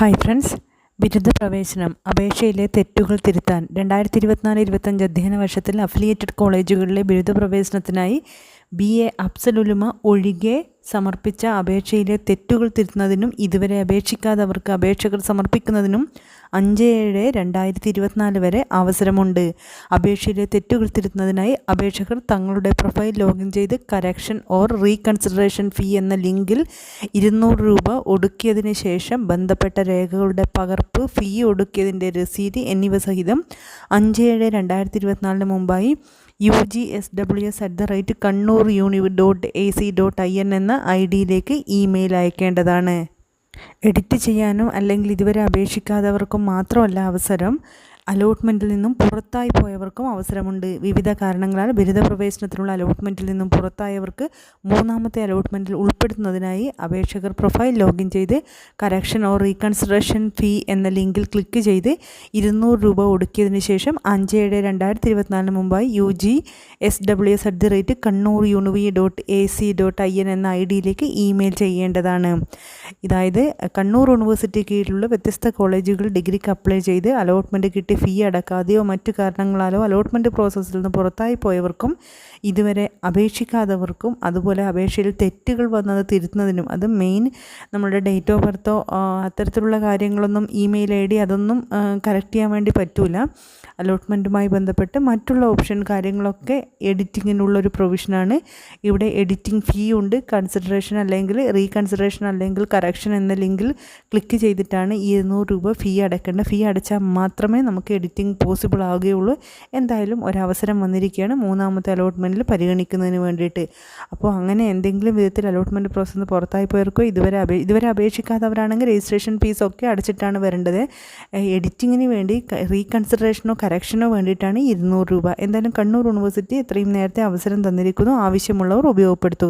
Hi friends. ബിരുദ പ്രവേശനം അപേക്ഷയിലെ തെറ്റുകൾ തിരുത്താൻ രണ്ടായിരത്തി ഇരുപത്തിനാല് ഇരുപത്തഞ്ച് അധ്യയന വർഷത്തിൽ അഫിലിയേറ്റഡ് കോളേജുകളിലെ ബിരുദ പ്രവേശനത്തിനായി ബി എ അഫ്സലുലുമ ഒഴികെ സമർപ്പിച്ച അപേക്ഷയിലെ തെറ്റുകൾ തിരുത്തുന്നതിനും ഇതുവരെ അപേക്ഷിക്കാതെ അവർക്ക് അപേക്ഷകൾ സമർപ്പിക്കുന്നതിനും അഞ്ച് ഏഴ് രണ്ടായിരത്തി ഇരുപത്തിനാല് വരെ അവസരമുണ്ട്. അപേക്ഷയിലെ തെറ്റുകൾ തിരുത്തുന്നതിനായി അപേക്ഷകർ തങ്ങളുടെ പ്രൊഫൈൽ ലോഗിൻ ചെയ്ത് കറക്ഷൻ ഓർ റീകൺസിഡറേഷൻ ഫീ എന്ന ലിങ്കിൽ ഇരുന്നൂറ് രൂപ ഒടുക്കിയതിന് ശേഷം ബന്ധപ്പെട്ട രേഖകളുടെ പകർപ്പ് ഫീ ഒടുക്കിയതിന്റെ രസീത് എന്നിവ സഹിതം അഞ്ച് ഏഴ് രണ്ടായിരത്തി ഇരുപത്തിനാലിന് മുമ്പായി U G S W S at the rate Kannur uni dot A C dot I N എന്ന ഐ ഡിയിലേക്ക് ഇമെയിൽ അയക്കേണ്ടതാണ്. എഡിറ്റ് ചെയ്യാനും അല്ലെങ്കിൽ ഇതുവരെ അപേക്ഷിക്കാത്തവർക്കും മാത്രമല്ല അവസരം. അലോട്ട്മെന്റിൽ നിന്നും പുറത്തായി പോയവർക്കും അവസരമുണ്ട്. വിവിധ കാരണങ്ങളാൽ ബിരുദ പ്രവേശനത്തിനുള്ള അലോട്ട്മെന്റിൽ നിന്നും പുറത്തായവർക്ക് മൂന്നാമത്തെ അലോട്ട്മെന്റിൽ ഉൾപ്പെടുത്തുന്നതിനായി അപേക്ഷകർ പ്രൊഫൈൽ ലോഗിൻ ചെയ്ത് കറക്ഷൻ ഓർ റീകൺസിഡറേഷൻ ഫീ എന്ന ലിങ്കിൽ ക്ലിക്ക് ചെയ്ത് ഇരുന്നൂറ് രൂപ ഒടുക്കിയതിന് ശേഷം അഞ്ച് ഏഴ് രണ്ടായിരത്തി ഇരുപത്തിനാലിന് മുമ്പായി U G S W S at the rate Kannur univ dot A C dot I N എന്ന ഐ ഡിയിലേക്ക് ഇമെയിൽ ചെയ്യേണ്ടതാണ്. ഇതായത് കണ്ണൂർ യൂണിവേഴ്സിറ്റി കീഴിലുള്ള വ്യത്യസ്ത കോളേജുകൾ ഡിഗ്രിക്ക് അപ്ലൈ ചെയ്ത് അലോട്ട്മെന്റ് കിട്ടി ഫീ അടക്കാതെയോ മറ്റു കാരണങ്ങളാലോ അലോട്ട്മെന്റ് പ്രോസസ്സിൽ നിന്ന് പുറത്തായി പോയവർക്കും ഇതുവരെ അപേക്ഷിക്കാത്തവർക്കും അതുപോലെ അപേക്ഷയിൽ തെറ്റുകൾ വന്നത് തിരുത്തുന്നതിനും അത് മെയിൻ നമ്മുടെ ഡേറ്റ് ഓഫ് ബർത്തോ അത്തരത്തിലുള്ള കാര്യങ്ങളൊന്നും ഇമെയിൽ ഐ ഡി അതൊന്നും കറക്റ്റ് ചെയ്യാൻ വേണ്ടി പറ്റൂല. അലോട്ട്മെന്റുമായി ബന്ധപ്പെട്ട് മറ്റുള്ള ഓപ്ഷൻ കാര്യങ്ങളൊക്കെ എഡിറ്റിങ്ങിനുള്ള ഒരു പ്രൊവിഷനാണ് ഇവിടെ എഡിറ്റിംഗ് ഫീ ഉണ്ട്. കൺസിഡറേഷൻ അല്ലെങ്കിൽ റീകൺസിഡറേഷൻ അല്ലെങ്കിൽ കറക്ഷൻ എന്ന ലിങ്കിൽ ക്ലിക്ക് ചെയ്തിട്ടാണ് ഇരുന്നൂറ് രൂപ ഫീ അടയ്ക്കേണ്ട ഫീ അടച്ചാൽ മാത്രമേ നമുക്ക് എഡിറ്റിംഗ് പോസിബിൾ ആവുകയുള്ളൂ. എന്തായാലും ഒരവസരം വന്നിരിക്കുകയാണ്. മൂന്നാമത്തെ അലോട്ട്മെന്റിൽ പരിഗണിക്കുന്നതിന് വേണ്ടിയിട്ട്. അപ്പോൾ അങ്ങനെ എന്തെങ്കിലും വിധത്തിൽ അലോട്ട്മെന്റ് പ്രോസസ്സ് പുറത്തായി പോയവർക്കോ ഇതുവരെ അപേ ഇതുവരെ അപേക്ഷിക്കാത്തവരാണെങ്കിൽ രജിസ്ട്രേഷൻ ഫീസൊക്കെ അടച്ചിട്ടാണ് വരേണ്ടത്. എഡിറ്റിങ്ങിന് വേണ്ടി റീകൺസിഡറേഷനോ കറക്ഷനോ വേണ്ടിയിട്ടാണ് ഇരുന്നൂറ് രൂപ. എന്തായാലും കണ്ണൂർ യൂണിവേഴ്സിറ്റി എത്രയും നേരത്തെ അവസരം തന്നിരിക്കുന്നു. ആവശ്യമുള്ളവർ ഉപയോഗപ്പെടുത്തുക.